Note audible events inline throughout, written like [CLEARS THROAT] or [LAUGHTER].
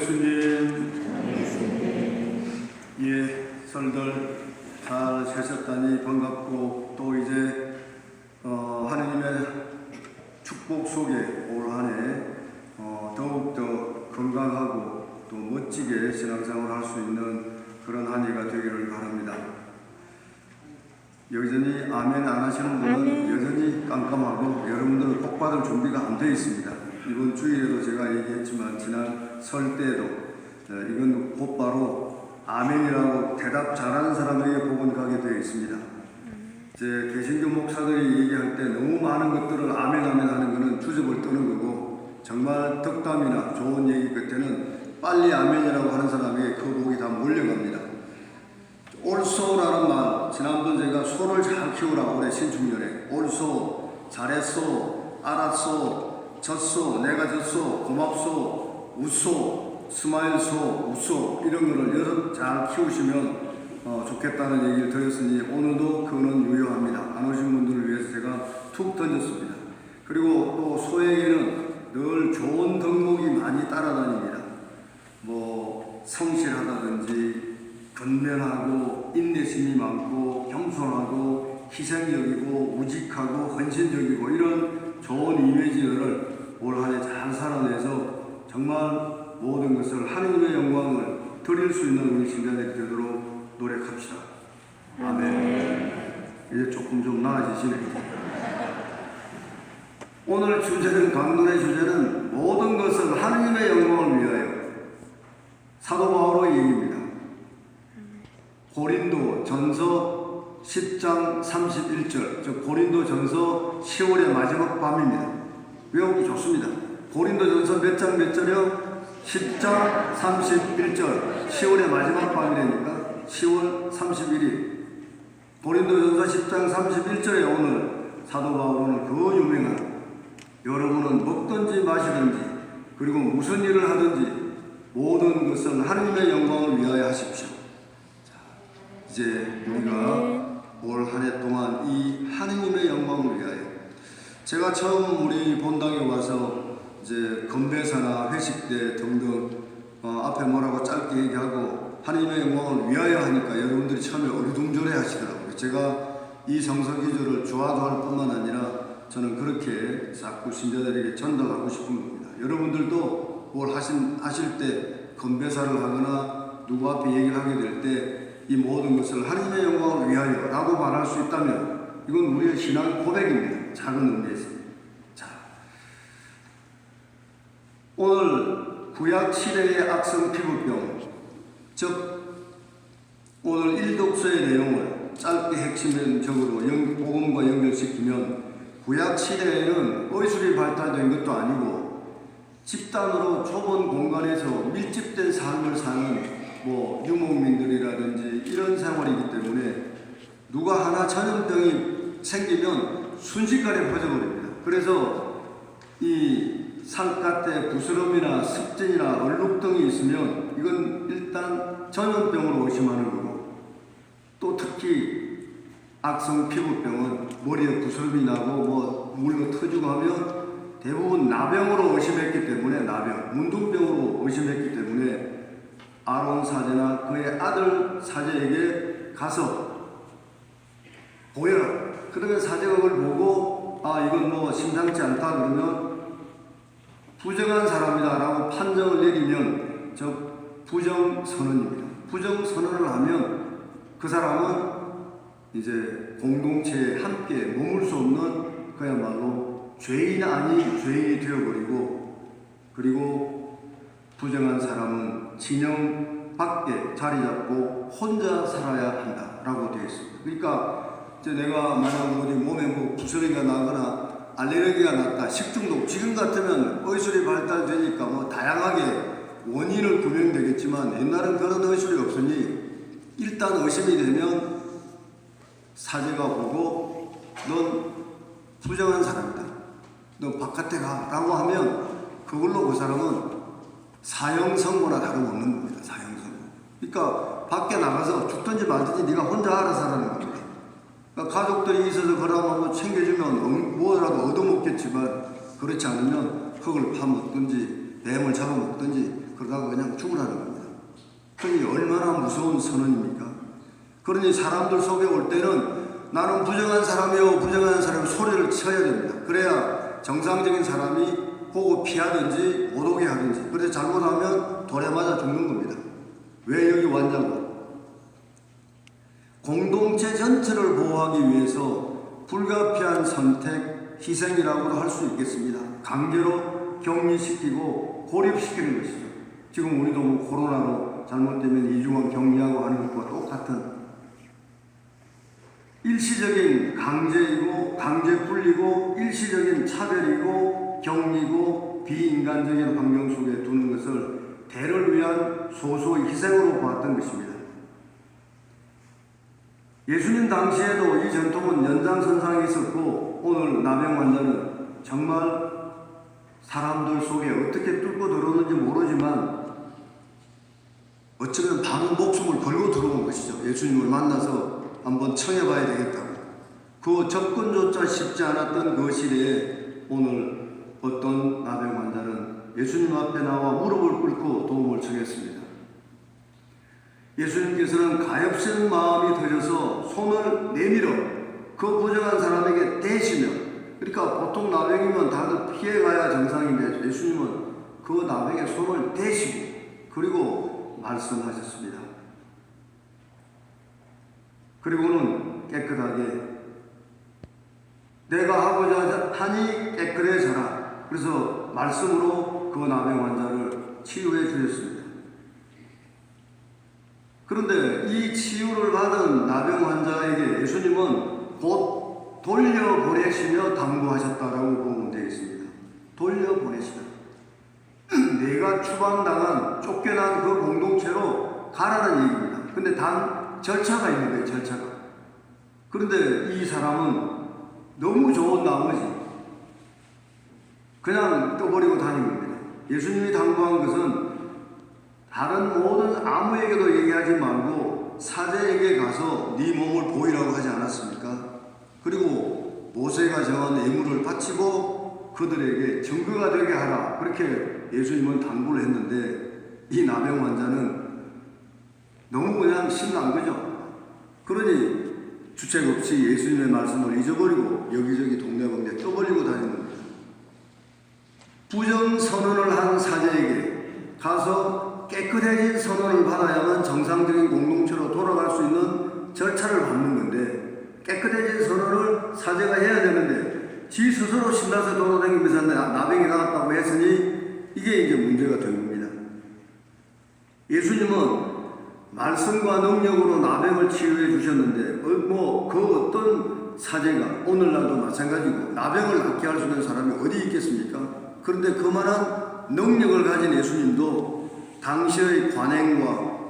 예수님. 예, 설들 잘 쉬셨다니 반갑고 또 이제 어, 하느님의 축복 속에 올 한해 어, 더욱더 건강하고 또 멋지게 신앙생활을 할수 있는 그런 한 해가 되기를 바랍니다. 여전히 아멘 안 하시는 분은 아멘. 여전히 깜깜하고 여러분들은 복 받을 준비가 안 되어 있습니다. 이번 주일에도 제가 얘기했지만 지난 설 때에도 어, 이건 곧바로 아멘이라고 대답 잘하는 사람에게 복은 가게 되어 있습니다. 제 개신교 목사들이 얘기할 때 너무 많은 것들을 아멘 아멘 하는 것은 주접을 떠는 거고 정말 덕담이나 좋은 얘기 끝에는 빨리 아멘이라고 하는 사람에게 그 복이 다 몰려갑니다. 올소라는 말 지난번 제가 소를 잘 키우라 올해 신축년에 올소 잘했소 알았소 졌소 내가 졌소 고맙소 웃소 스마일소 웃소 이런 거를 여러 잘 키우시면 어, 좋겠다는 얘기를 드렸으니 오늘도 그거는 유효합니다 안 오신 분들을 위해서 제가 툭 던졌습니다 그리고 또 소에게는 늘 좋은 덕목이 많이 따라다닙니다 뭐 성실하다든지 건면하고 인내심이 많고 겸손하고 희생적이고 우직하고 헌신적이고 이런 좋은 이미지를 올 한 해 잘 살아내서 정말 모든 것을 하느님의 영광을 드릴 수 있는 우리 신자들이 되도록 노력합시다. 아멘. 이제 조금 좀 나아지시네요. 오늘 주제는 강론의 주제는 모든 것은 하느님의 영광을 위하여 사도 바울의 얘기입니다. 고린도 전서 10장 31절, 저 고린도 전서 10월의 마지막 밤입니다. 외우기 좋습니다. 고린도 전서 몇 장 몇 절이요? 10장 31절, 10월의 마지막 밤이라니까 10월 31일. 고린도 전서 10장 31절에 오늘 사도 바울은 그 유명한 여러분은 먹든지 마시든지 그리고 무슨 일을 하든지 모든 것은 하나님의 영광을 위하여 하십시오. 자, 이제 우리가 올 한 해 동안 이 하느님의 영광을 위하여 제가 처음 우리 본당에 와서 이제 건배사나 회식 때 등등 어, 앞에 뭐라고 짧게 얘기하고 하나님의 영광을 위하여 하니까 여러분들이 처음에 어리둥절해 하시더라고요. 제가 이 성서 기조를 좋아할 뿐만 아니라 저는 그렇게 자꾸 신자들에게 전달하고 싶은 겁니다. 여러분들도 뭘 하신, 하실 때 건배사를 하거나 누구 앞에 얘기를 하게 될 때 이 모든 것을 하나님의 영광을 위하여 라고 말할 수 있다면 이건 우리의 신앙 고백입니다. 작은 의미에서. 자, 오늘 구약 시대의 악성 피부병, 즉 오늘 일독서의 내용을 짧게 핵심적으로 영, 복음과 연결시키면 구약 시대에는 의술이 발달된 것도 아니고 집단으로 좁은 공간에서 밀집된 삶을 사는 뭐 유목민들이라든지 이런 생활이기 때문에 누가 하나 전염병이 생기면 순식간에 퍼져버립니다. 그래서 이 산가때 부스럼이나 습진이나 얼룩등이 있으면 이건 일단 전염병으로 의심하는 거고 또 특히 악성 피부병은 머리에 부스럼이 나고 뭐 물로 터지고 하면 대부분 나병으로 의심했기 때문에 나병, 문둥병으로 의심했기 때문에 아론 사제나 그의 아들 사제에게 가서 보여라. 그러면 사제가 그걸 보고 아 이건 뭐 심상치 않다 그러면 부정한 사람이다라고 판정을 내리면 저 부정 선언입니다. 부정 선언을 하면 그 사람은 이제 공동체에 함께 머물 수 없는 그야말로 죄인 아닌 죄인이 되어버리고 그리고 부정한 사람은 진영 밖에 자리 잡고 혼자 살아야 한다라고 되어 있습니다. 그러니까 이제 내가 만약 어디 몸에 뭐 부스러기가 나거나 알레르기가 났다, 식중독 지금 같으면 의술이 발달되니까 뭐 다양하게 원인을 규명되겠지만 옛날은 그런 의술이 없으니 일단 의심이 되면 사제가 보고 넌 부정한 사람이다. 너 바깥에 가 라고 하면 그걸로 그 사람은 사형 선고나 다름없는 겁니다. 사형 선고. 그러니까 밖에 나가서 죽든지 말든지 네가 혼자 알아서 하라는 겁니다. 가족들이 있어서 그러면 뭐 챙겨주면 뭐라도 얻어먹겠지만 그렇지 않으면 흙을 파먹든지 뱀을 잡아먹든지 그러다가 그냥 죽으라는 겁니다. 그러니 얼마나 무서운 선언입니까? 그러니 사람들 속에 올 때는 나는 부정한 사람이요, 부정한 사람 소리를 쳐야 됩니다. 그래야 정상적인 사람이 보고 피하든지 못 오게 하든지. 그래서 잘못하면 돌에 맞아 죽는 겁니다. 왜 여기 왔냐고. 공동체 전체를 보호하기 위해서 불가피한 선택, 희생이라고도 할 수 있겠습니다. 강제로 격리시키고 고립시키는 것이죠. 지금 우리도 뭐 코로나로 잘못되면 이중원 격리하고 하는 것과 똑같은 일시적인 강제이고 강제 풀리고 일시적인 차별이고 격리고 비인간적인 환경 속에 두는 것을 대를 위한 소소의 희생으로 보았던 것입니다. 예수님 당시에도 이 전통은 연장선상에 있었고 오늘 나병 환자는 정말 사람들 속에 어떻게 뚫고 들어오는지 모르지만 어쩌면 많은 목숨을 걸고 들어온 것이죠. 예수님을 만나서 한번 청해봐야 되겠다고. 그 접근조차 쉽지 않았던 그 시대에 오늘 어떤 나병 환자는 예수님 앞에 나와 무릎을 꿇고 도움을 청했습니다. 예수님께서는 가엾은 마음이 들어서 손을 내밀어 그 부정한 사람에게 대시며 그러니까 보통 나병이면 다들 피해가야 정상인데 예수님은 그 나병의 손을 대시고 그리고 말씀하셨습니다. 그리고는 깨끗하게 내가 하고자 하니 깨끗해져라. 그래서 말씀으로 그 나병 환자를 치유해 주셨습니다. 그런데 이 치유를 받은 나병 환자에게 예수님은 곧 돌려보내시며 당부하셨다라고 보면 되겠습니다. 돌려보내시다. [CLEARS THROAT] 내가 추방당한 쫓겨난 그 공동체로 가라는 얘기입니다. 근데 단 절차가 있는 거예요, 절차가. 그런데 이 사람은 너무 좋은 나머지 그냥 떠버리고 다닌 겁니다. 예수님이 당부한 것은 다른 모든 아무에게도 얘기하지 말고 사제에게 가서 네 몸을 보이라고 하지 않았습니까? 그리고 모세가 정한 예물을 바치고 그들에게 증거가 되게 하라. 그렇게 예수님은 당부를 했는데 이 나병 환자는 너무 그냥 신난 거죠. 그러니 주책 없이 예수님의 말씀을 잊어버리고 여기저기 동네방네 떠벌리고 다니는 겁니다. 부정 선언을 한 사제에게 가서 깨끗해진 선언을 받아야만 정상적인 공동체로 돌아갈 수 있는 절차를 밟는 건데 깨끗해진 선언을 사제가 해야 되는데 지 스스로 신나서 돌아다니면서 나- 나병이 나왔다고 했으니 이게 이제 문제가 된 겁니다. 예수님은 말씀과 능력으로 나병을 치유해 주셨는데 뭐 그 어떤 사제가 오늘날도 마찬가지고 나병을 낫게 할 수 있는 사람이 어디 있겠습니까? 그런데 그만한 능력을 가진 예수님도 당시의 관행과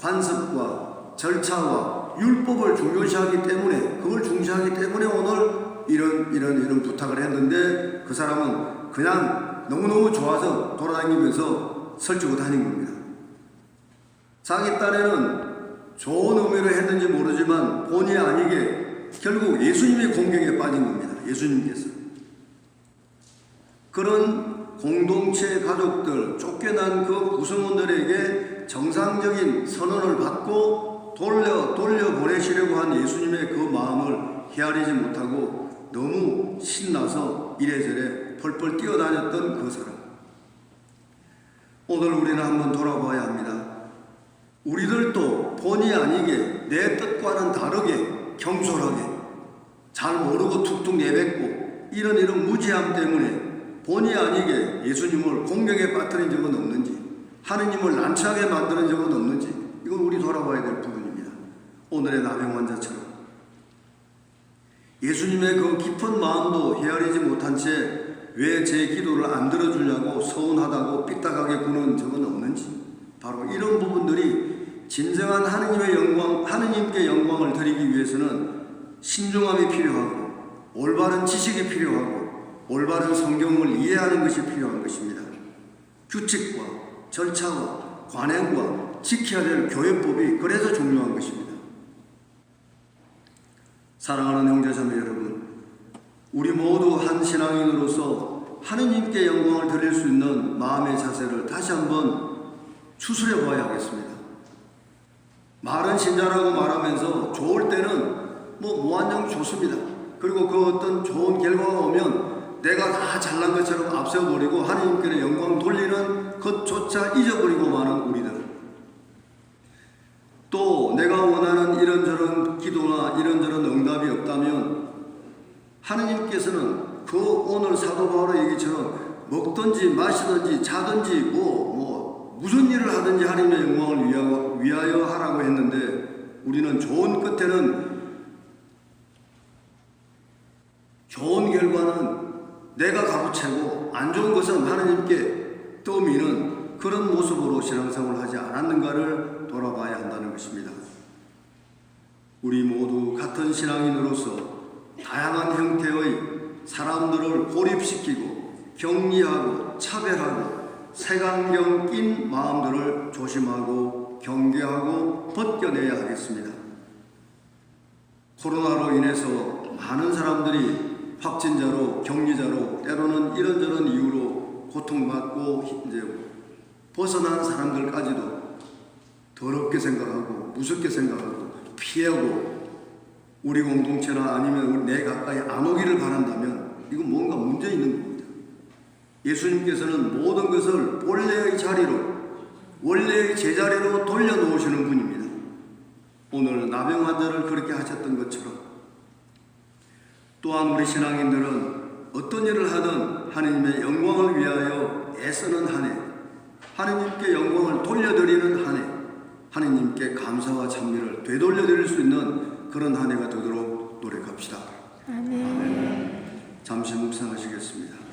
관습과 절차와 율법을 중요시하기 때문에 그걸 중시하기 때문에 오늘 이런 이런 이런 부탁을 했는데 그 사람은 그냥 너무너무 좋아서 돌아다니면서 설치고 다닌 겁니다. 자기 딴에는 좋은 의미로 했는지 모르지만 본의 아니게 결국 예수님의 공경에 빠진 겁니다. 예수님께서. 그런 공동체 가족들, 쫓겨난 그 구성원들에게 정상적인 선언을 받고 돌려, 돌려 보내시려고 한 예수님의 그 마음을 헤아리지 못하고 너무 신나서 이래저래 펄펄 뛰어다녔던 그 사람. 오늘 우리는 한번 돌아봐야 합니다. 우리들도 본의 아니게 내 뜻과는 다르게 경솔하게 잘 모르고 툭툭 내뱉고 이런 이런 무지함 때문에 본의 아니게 예수님을 공경에 빠뜨린 적은 없는지 하느님을 난처하게 만드는 적은 없는지 이건 우리 돌아봐야 될 부분입니다. 오늘의 나병 환자처럼 예수님의 그 깊은 마음도 헤아리지 못한 채 왜 제 기도를 안 들어주냐고 서운하다고 삐딱하게 구는 적은 없는지 바로 이런 부분들이 진정한 하느님의 영광, 하느님께 영광을 드리기 위해서는 신중함이 필요하고 올바른 지식이 필요하고 올바른 성경을 이해하는 것이 필요한 것입니다. 규칙과 절차와 관행과 지켜야 될 교회법이 그래서 중요한 것입니다. 사랑하는 형제자매 여러분, 우리 모두 한 신앙인으로서 하느님께 영광을 드릴 수 있는 마음의 자세를 다시 한번 수술해 봐야 하겠습니다. 말은 신자라고 말하면서 좋을 때는 뭐 무한정 좋습니다. 그리고 그 어떤 좋은 결과가 오면 내가 다 잘난 것처럼 앞세워버리고 하나님께 영광 돌리는 것조차 잊어버리고 마는 우리들. 또 내가 원하는 이런저런 기도나 이런저런 응답이 없다면 하느님께서는 그 오늘 사도 바울의 얘기처럼 먹든지 마시든지 자든지 뭐, 뭐 무슨 일을 하든지 하나님의 영광을 위하여, 위하여 하라고 했는데 우리는 좋은 끝에는 좋은 결과는 내가 가로채고 안 좋은 것은 하나님께 떠미는 그런 모습으로 신앙생활을 하지 않았는가를 돌아봐야 한다는 것입니다. 우리 모두 같은 신앙인으로서 다양한 형태의 사람들을 고립시키고 격리하고 차별하고 색안경 낀 마음들을 조심하고 경계하고 벗겨내야 하겠습니다. 코로나로 인해서 많은 사람들이 확진자로 격리자로 때로는 이런저런 이유로 고통받고 이제 벗어난 사람들까지도 더럽게 생각하고 무섭게 생각하고 피하고 우리 공동체나 아니면 우리 내 가까이 안 오기를 바란다면 이건 뭔가 문제 있는 겁니다. 예수님께서는 모든 것을 본래의 자리로 원래의 제자리로 돌려놓으시는 분입니다. 오늘 나병 환자를 그렇게 하셨던 것처럼 또한 우리 신앙인들은 어떤 일을 하든 하느님의 영광을 위하여 애쓰는 한 해, 하느님께 영광을 돌려드리는 한 해, 하느님께 감사와 찬미를 되돌려드릴 수 있는 그런 한 해가 되도록 노력합시다. 아멘. 아멘. 잠시 묵상하시겠습니다.